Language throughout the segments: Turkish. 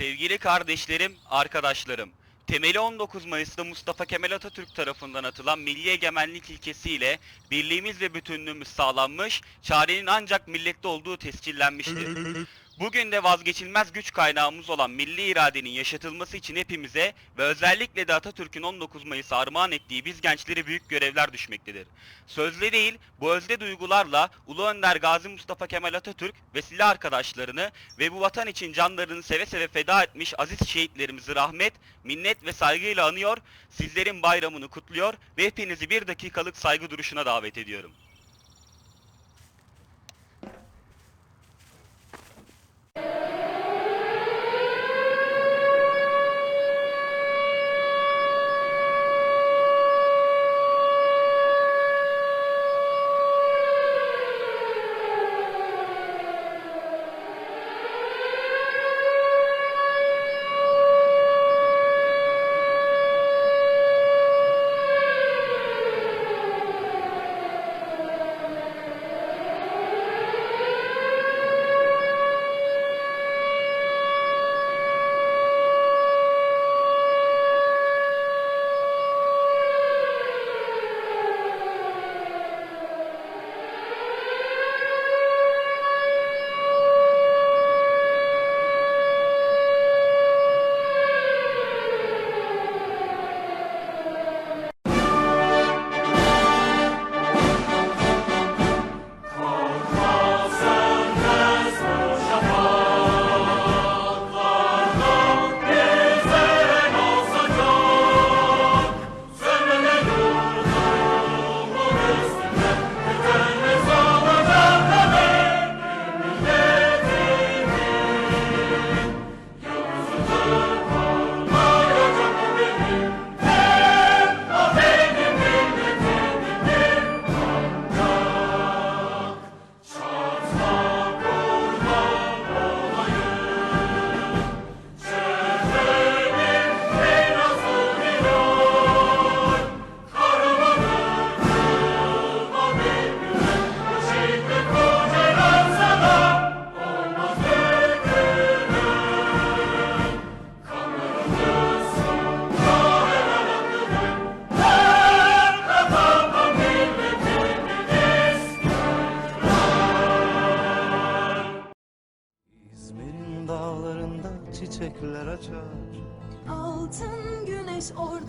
Sevgili kardeşlerim, arkadaşlarım. Temeli 19 Mayıs'ta Mustafa Kemal Atatürk tarafından atılan milli egemenlik ilkesiyle birliğimiz ve bütünlüğümüz sağlanmış, çarenin ancak millette olduğu tescillenmiştir. Bugün de vazgeçilmez güç kaynağımız olan milli iradenin yaşatılması için hepimize ve özellikle de Atatürk'ün 19 Mayıs'a armağan ettiği biz gençlere büyük görevler düşmektedir. Sözle değil, bu özde duygularla Ulu Önder Gazi Mustafa Kemal Atatürk ve silah arkadaşlarını ve bu vatan için canlarını seve seve feda etmiş aziz şehitlerimizi rahmet, minnet ve saygıyla anıyor, sizlerin bayramını kutluyor ve hepinizi bir dakikalık saygı duruşuna davet ediyorum.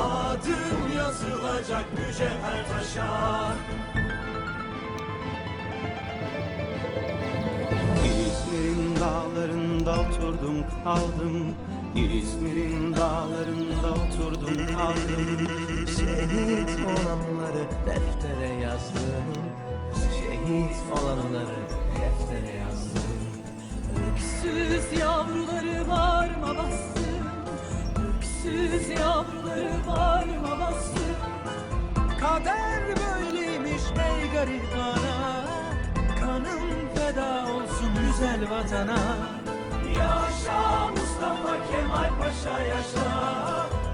Adın yazılacak mücevher taşa. İzmir'in dağlarında oturdum kaldım. İzmir'in dağlarında oturdum kaldım. Şehit olanları deftere yazdım. Şehit olanları deftere yazdım. Öksüz yavruları bağrıma bastım Öksüz yavruları bağrıma bastım Kader böyleymiş ey garibana Kanım feda olsun güzel vatana. Yaşa Mustafa Kemal Paşa yaşa.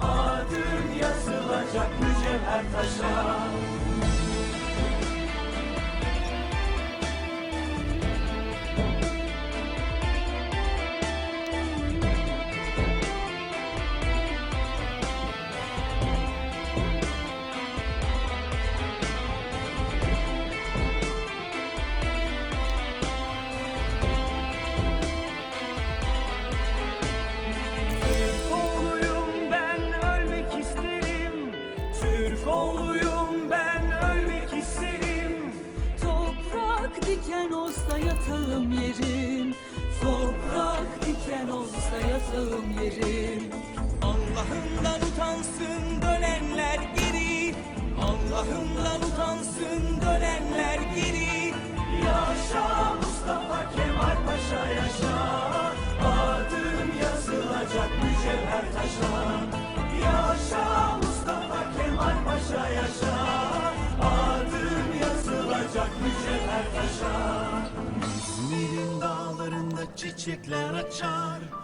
Adın yazılacak mücevher taşa ayazım yerim. Allah'ından utansın dönenler geri. Allah'ından utansın dönenler geri. Yaşa Mustafa Kemal Paşa yaşa. Adın yazılacak mücevher taşa. Yaşa Mustafa Kemal Paşa yaşa. Adın yazılacak mücevher taşa. İzmir'in dağlarında çiçekler açar.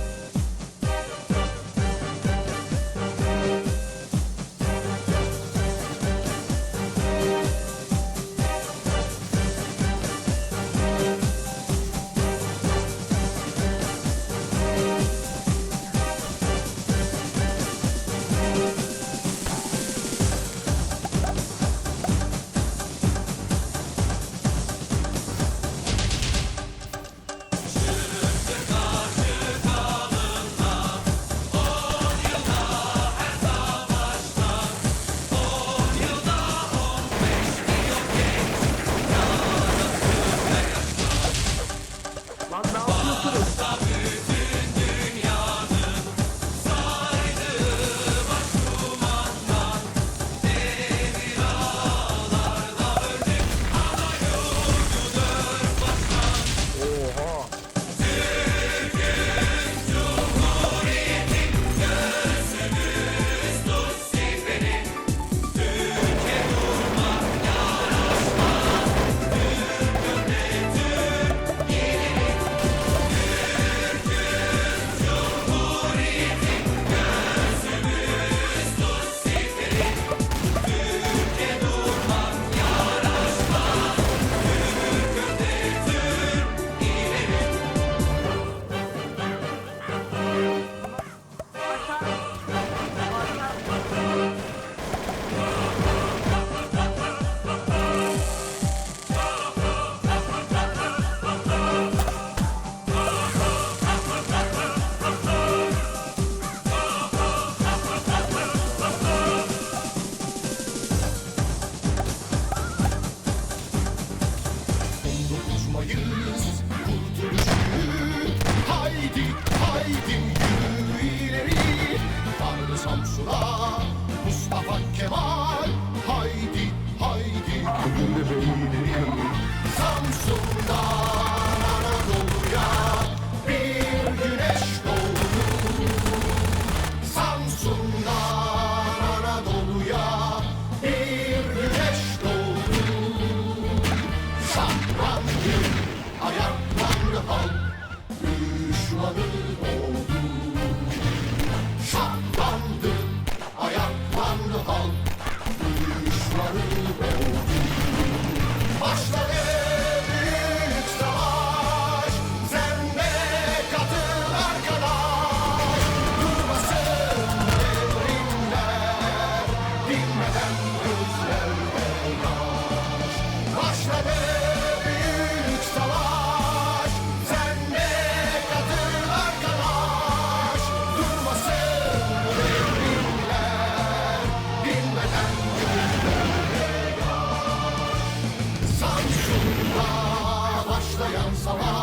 sabah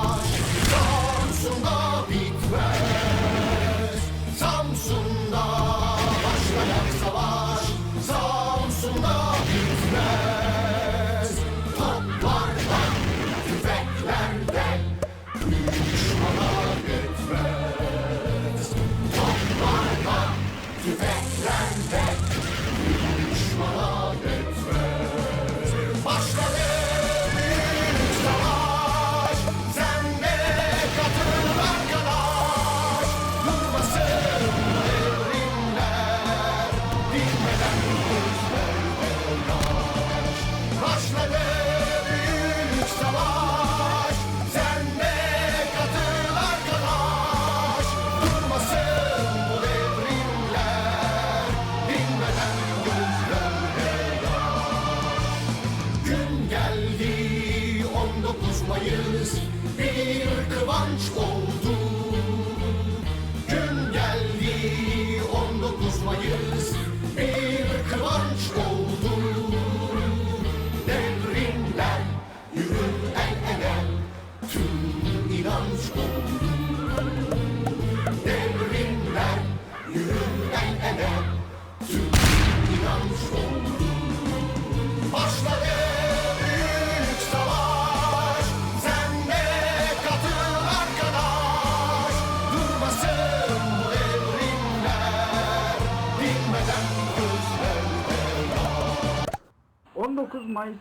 19 Mayıs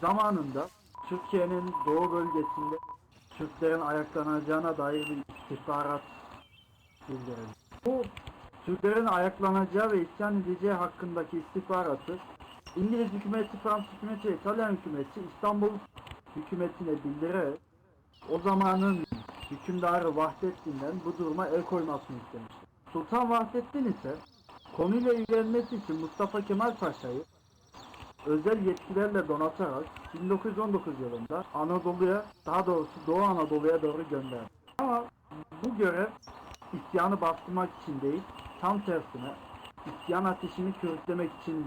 zamanında Türkiye'nin doğu bölgesinde Türklerin ayaklanacağına dair bir istihbarat bildirildi. Bu Türklerin ayaklanacağı ve isyan edeceği hakkındaki istihbaratı İngiliz hükümeti, Fransız hükümeti İtalyan hükümeti İstanbul hükümetine bildirerek o zamanın hükümdarı Vahdettin'den bu duruma el koymasını istemiştir. Sultan Vahdettin ise konuyla ilgilenmesi için Mustafa Kemal Paşa'yı özel yetkilerle donatarak 1919 yılında Anadolu'ya, daha doğrusu Doğu Anadolu'ya doğru gönderdi. Ama bu görev isyanı bastırmak için değil, tam tersine isyan ateşini körüklemek için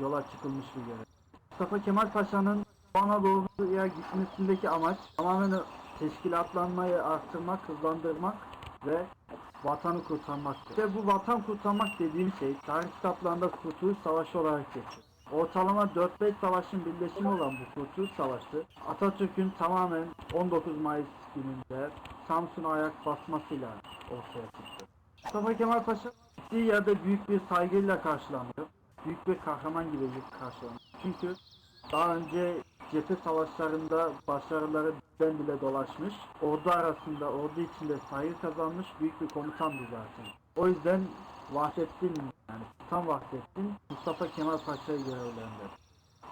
yola çıkılmış bir görev. Mustafa Kemal Paşa'nın Doğu Anadolu'ya gitmesindeki amaç tamamen teşkilatlanmayı arttırmak, hızlandırmak ve vatanı kurtarmaktır. İşte bu vatan kurtarmak dediğim şey tarih kitaplarında Kurtuluş Savaşı olarak geçiyor. Ortalama 4-5 savaşın birleşimi olan bu Kurtuluş Savaşı Atatürk'ün tamamen 19 Mayıs gününde Samsun'a ayak basmasıyla ortaya çıktı. Mustafa Kemal Paşa gittiği yerde büyük bir saygıyla karşılanıyor. Büyük bir kahraman gibi karşılanıyor. Çünkü daha önce cephe savaşlarında başarıları ben bile dolaşmış. Ordu arasında, ordu içinde saygı kazanmış büyük bir komutandı zaten. O yüzden Vahdettin yani Sultan Vahdettin Mustafa Kemal Paşa'yı görevlendirdi.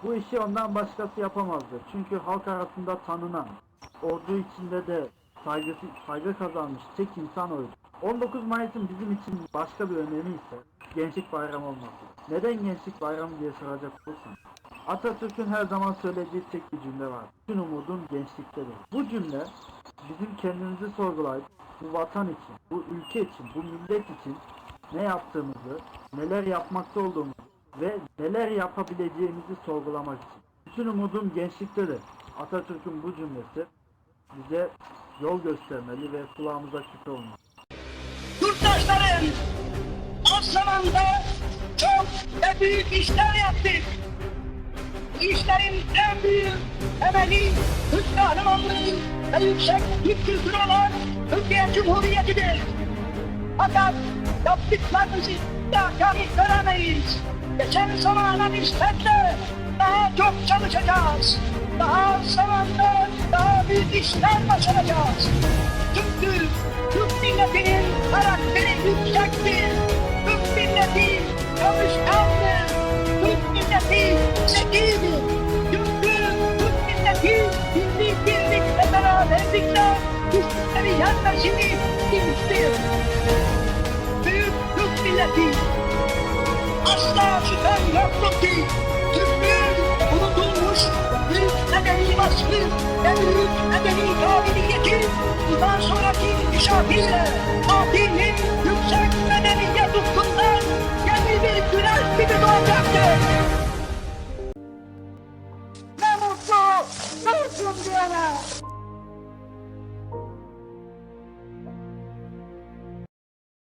Bu işi ondan başkası yapamazdı. Çünkü halk arasında tanınan, ordu içinde de saygısı, saygı kazanmış tek insan oydu. 19 Mayıs'ın bizim için başka bir önemi ise Gençlik Bayramı olması. Neden Gençlik Bayramı diye soracak olursan. Atatürk'ün her zaman söylediği tek bir cümle var. Bütün umudum gençliktedir. Bu cümle bizim kendimizi sorgulayıp bu vatan için, bu ülke için, bu millet için ne yaptığımızı, neler yapmakta olduğumuzu ve neler yapabileceğimizi sorgulamak için. Bütün umudum gençliktedir. Atatürk'ün bu cümlesi bize yol göstermeli ve kulağımıza küpe olmalı. yurttaşlarım o zamanda çok ve büyük işler yaptık. İşlerin en büyük temeli Türk kahramanlığı ve yüksek Türk kültürü olan Türkiye Cumhuriyeti'dir. Fakat yaptıklarımızı kamil göremeyiz. Geçen zamana nispetle daha çok çalışacağız. Daha zamanda daha büyük işler başaracağız. Çünkü Türk milletinin karakteri yüksektir. Türk milleti çalışkandır. Türk milleti zekidir. Çünkü Türk milleti birlik birlik ve beraberlikle güçlükleri yenmesini bilmiştir. Milleti asla şüphem yoktur ki Türklüğün unutulmuş büyük medeni vasfı ve büyük medeni kabiliyeti bundan sonraki inşaatıyla Fatih'in yüksek medeniyet ufkundan yeni bir güneş gibi doğacaktır. Ne mutlu Türk'üm diyene.